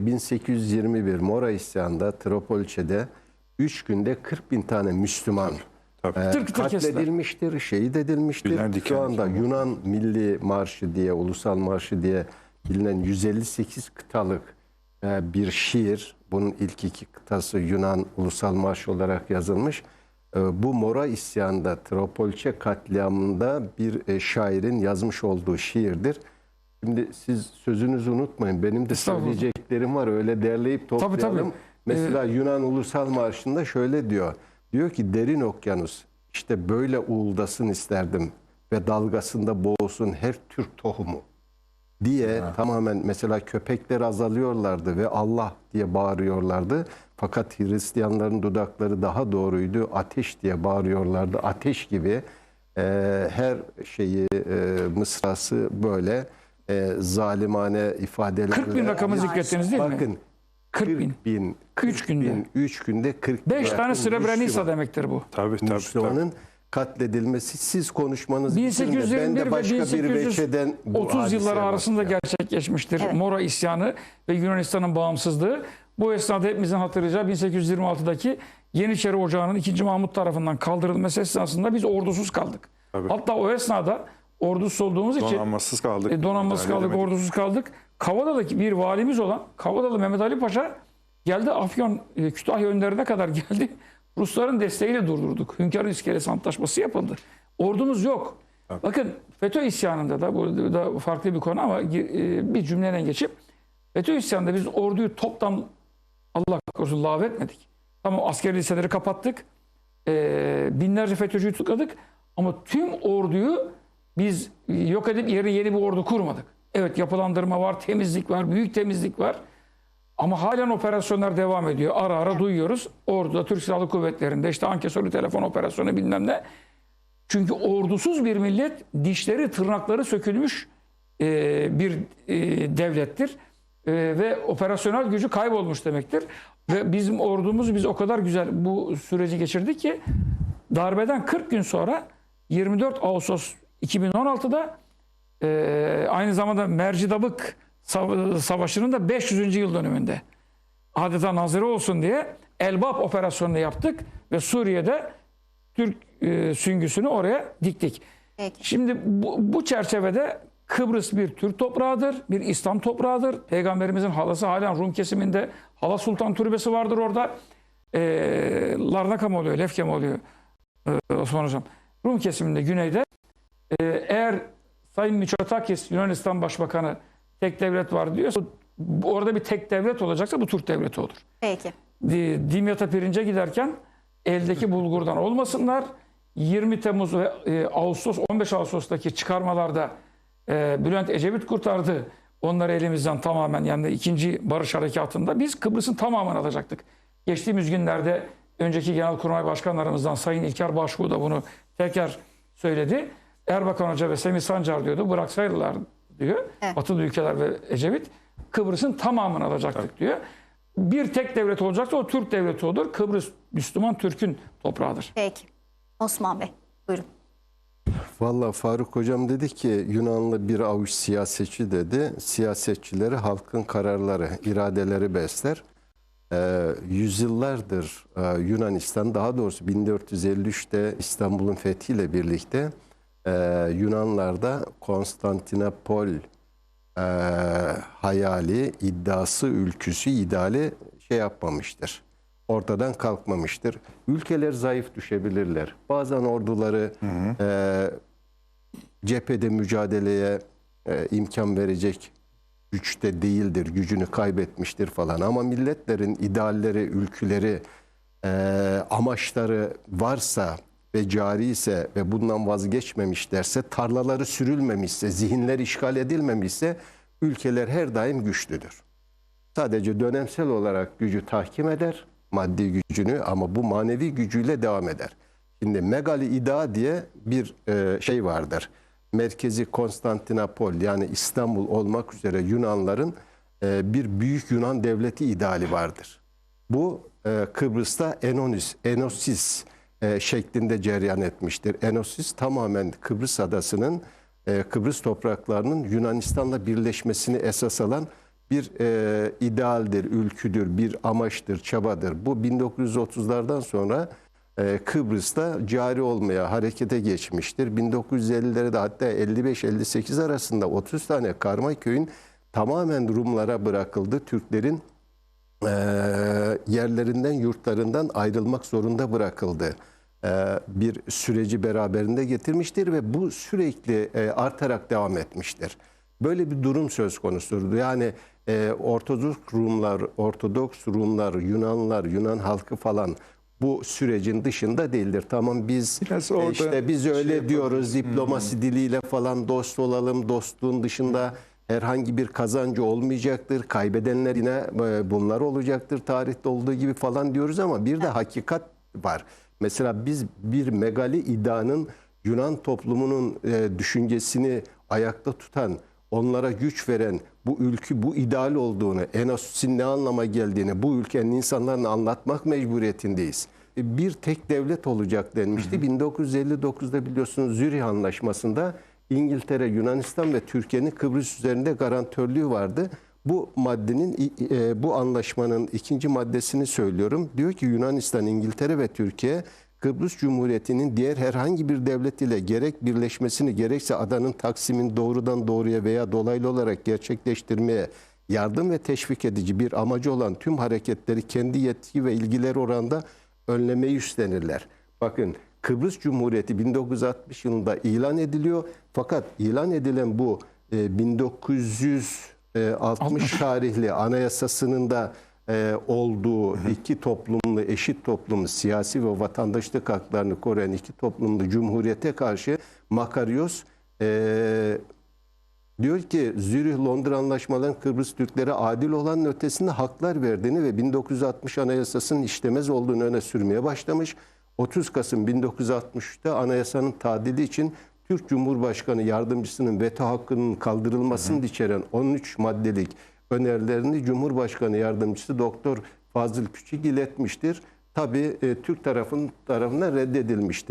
1821 Mora isyanında Tripoliçe'de 3 günde 40 bin tane Müslüman Tabii. e, katledilmiştir, şehit edilmiştir. Şu anda. Yunan Milli Marşı diye, Ulusal Marşı diye bilinen 158 kıtalık e, bir şiir. Bunun ilk iki kıtası Yunan Ulusal Marşı olarak yazılmış. E, Bu Mora isyanında, Tripoliçe katliamında bir e, şairin yazmış olduğu şiirdir. Şimdi siz sözünüzü unutmayın. Benim de söyleyeceklerim var. Öyle derleyip Tabii, toplayalım. tabii. Mesela Yunan Ulusal Marşı'nda şöyle diyor. Diyor ki derin okyanus işte böyle uğuldasın isterdim ve dalgasında boğulsun her Türk tohumu diye tamamen mesela köpekler azalıyorlardı ve Allah diye bağırıyorlardı. Fakat Hristiyanların dudakları daha doğruydu. Ateş diye bağırıyorlardı. Ateş gibi e, her şeyi e, mısrası böyle e, zalimane ifadelerle. 40 bin rakamı zikrettiniz değil mi? Bakın 40 40 bin. bin. Üç günde. 3 günde 40 bin. 5 tane Srebrenica demektir bu. Tabii tabii. Müslümanın katledilmilmesi siz konuşmanız bitirin de 1821 ben de ve başka bu 1830 yılları hadiseye arasında bakacağım. gerçekleşmiştir. Evet. Mora isyanı ve Yunanistan'ın bağımsızlığı. Bu esnada hepimizin hatırlayacağı 1826'daki Yeniçeri Ocağı'nın 2. Mahmut tarafından kaldırılması esnasında biz ordusuz kaldık. Tabii. Hatta o esnada ordusuz olduğumuz için Donanmasız kaldık. e, donanmasız kaldık, edemedik. ordusuz kaldık. Kavadalı'daki bir valimiz olan Kavadalı Mehmet Ali Paşa geldi Afyon e, Kütahya önlerine kadar geldi. Rusların desteğiyle durdurduk. Hünkârın İskelesi Antlaşması yapıldı. Ordumuz yok. Bakın FETÖ isyanında da bu da farklı bir konu ama e, bir cümleden geçip FETÖ isyanında biz orduyu toptan Allah korusun lağvetmedik. Tamam askeri liseleri kapattık. Ee, binlerce FETÖ'cüyü tutukladık. Ama tüm orduyu biz yok edip yerine yeni bir ordu kurmadık. Evet yapılandırma var, temizlik var, büyük temizlik var. Ama halen operasyonlar devam ediyor. Ara ara duyuyoruz. Orduda Türk Silahlı Kuvvetleri'nde işte ankesörlü telefon operasyonu bilmem ne. Çünkü ordusuz bir millet dişleri tırnakları sökülmüş e, bir e, devlettir. E, ve operasyonel gücü kaybolmuş demektir. Ve bizim ordumuz biz o kadar güzel bu süreci geçirdik ki darbeden 40 gün sonra 24 Ağustos 2016'da e, aynı zamanda Mercidabık Sav- Savaşı'nın da 500. yıl dönümünde adeta nazire olsun diye Elbap operasyonunu yaptık ve Suriye'de Türk e, süngüsünü oraya diktik. Peki. Şimdi bu, bu çerçevede Kıbrıs bir Türk toprağıdır, bir İslam toprağıdır. Peygamberimizin halası halen Rum kesiminde Hala Sultan Türbesi vardır orada. E, Larnaka mı oluyor, Lefke mi oluyor e, Osman Hocam? Rum kesiminde güneyde. E, eğer Sayın Mitsotakis Yunanistan Başbakanı tek devlet var diyorsa orada bir tek devlet olacaksa bu Türk devleti olur. Peki. Di- Dimyat'a pirince giderken eldeki bulgurdan olmasınlar. 20 Temmuz ve e, Ağustos 15 Ağustos'taki çıkarmalarda e, Bülent Ecevit kurtardı. Onları elimizden tamamen yani ikinci barış harekatında biz Kıbrıs'ın tamamını alacaktık. Geçtiğimiz günlerde önceki genelkurmay başkanlarımızdan Sayın İlker Başbuğ da bunu tekrar söyledi. Erbakan Hoca ve Semih Sancar diyordu bıraksaydılar diyor. Evet. Batılı ülkeler ve Ecevit Kıbrıs'ın tamamını alacaktık diyor. Bir tek devlet olacaksa o Türk devleti olur. Kıbrıs Müslüman Türk'ün toprağıdır. Peki. Osman Bey buyurun. Valla Faruk Hocam dedi ki Yunanlı bir avuç siyasetçi dedi. Siyasetçileri halkın kararları, iradeleri besler. Ee, yüzyıllardır e, Yunanistan daha doğrusu 1453'te İstanbul'un fethiyle birlikte e, Yunanlarda Konstantinopol e, hayali, iddiası, ülküsü, ideali şey yapmamıştır. Ortadan kalkmamıştır. Ülkeler zayıf düşebilirler. Bazen orduları e, cephede mücadeleye e, imkan verecek güçte değildir, gücünü kaybetmiştir falan. Ama milletlerin idealleri, ülküleri, e, amaçları varsa ve cari ise ve bundan vazgeçmemişlerse, tarlaları sürülmemişse, zihinler işgal edilmemişse ülkeler her daim güçlüdür. Sadece dönemsel olarak gücü tahkim eder, maddi gücünü ama bu manevi gücüyle devam eder. Şimdi Megali İda diye bir e, şey vardır. Merkezi Konstantinopol yani İstanbul olmak üzere Yunanların e, bir büyük Yunan devleti ideali vardır. Bu e, Kıbrıs'ta Enonis, Enosis e, şeklinde cereyan etmiştir. Enosis tamamen Kıbrıs adasının, e, Kıbrıs topraklarının Yunanistan'la birleşmesini esas alan bir e, idealdir, ülküdür, bir amaçtır, çabadır. Bu 1930'lardan sonra Kıbrıs'ta cari olmaya harekete geçmiştir. 1950'lerde hatta 55-58 arasında 30 tane karma köyün tamamen Rumlara bırakıldı. Türklerin e, yerlerinden, yurtlarından ayrılmak zorunda bırakıldı. E, bir süreci beraberinde getirmiştir ve bu sürekli e, artarak devam etmiştir. Böyle bir durum söz konusudur. Yani e, Ortodoks Rumlar, Ortodoks Rumlar, Yunanlar, Yunan halkı falan bu sürecin dışında değildir. Tamam biz Biraz e, orada işte biz şey öyle yapalım. diyoruz diplomasi diliyle falan dost olalım. Dostluğun dışında herhangi bir kazancı olmayacaktır. Kaybedenler yine e, bunlar olacaktır tarihte olduğu gibi falan diyoruz ama bir de hakikat var. Mesela biz bir megali idanın Yunan toplumunun e, düşüncesini ayakta tutan, onlara güç veren bu ülkü bu ideal olduğunu, Enos'un ne anlama geldiğini bu ülkenin insanlarına anlatmak mecburiyetindeyiz. E, Bir tek devlet olacak denmişti. 1959'da biliyorsunuz Zürih Anlaşması'nda İngiltere, Yunanistan ve Türkiye'nin Kıbrıs üzerinde garantörlüğü vardı. Bu maddenin, e, bu anlaşmanın ikinci maddesini söylüyorum. Diyor ki Yunanistan, İngiltere ve Türkiye Kıbrıs Cumhuriyeti'nin diğer herhangi bir devlet ile gerek birleşmesini gerekse adanın Taksim'in doğrudan doğruya veya dolaylı olarak gerçekleştirmeye yardım ve teşvik edici bir amacı olan tüm hareketleri kendi yetki ve ilgileri oranda önlemeyi üstlenirler. Bakın Kıbrıs Cumhuriyeti 1960 yılında ilan ediliyor. Fakat ilan edilen bu e, 1960 tarihli anayasasının da e, olduğu iki toplumlu, eşit toplumlu, siyasi ve vatandaşlık haklarını koruyan iki toplumlu cumhuriyete karşı Makarios e, Diyor ki Zürih Londra anlaşmalarının Kıbrıs Türklere adil olanın ötesinde haklar verdiğini ve 1960 anayasasının işlemez olduğunu öne sürmeye başlamış. 30 Kasım 1963'te anayasanın tadili için Türk Cumhurbaşkanı yardımcısının veto hakkının kaldırılmasını içeren 13 maddelik önerilerini Cumhurbaşkanı yardımcısı Doktor Fazıl Küçük iletmiştir. Tabii e, Türk tarafın tarafından reddedilmiştir.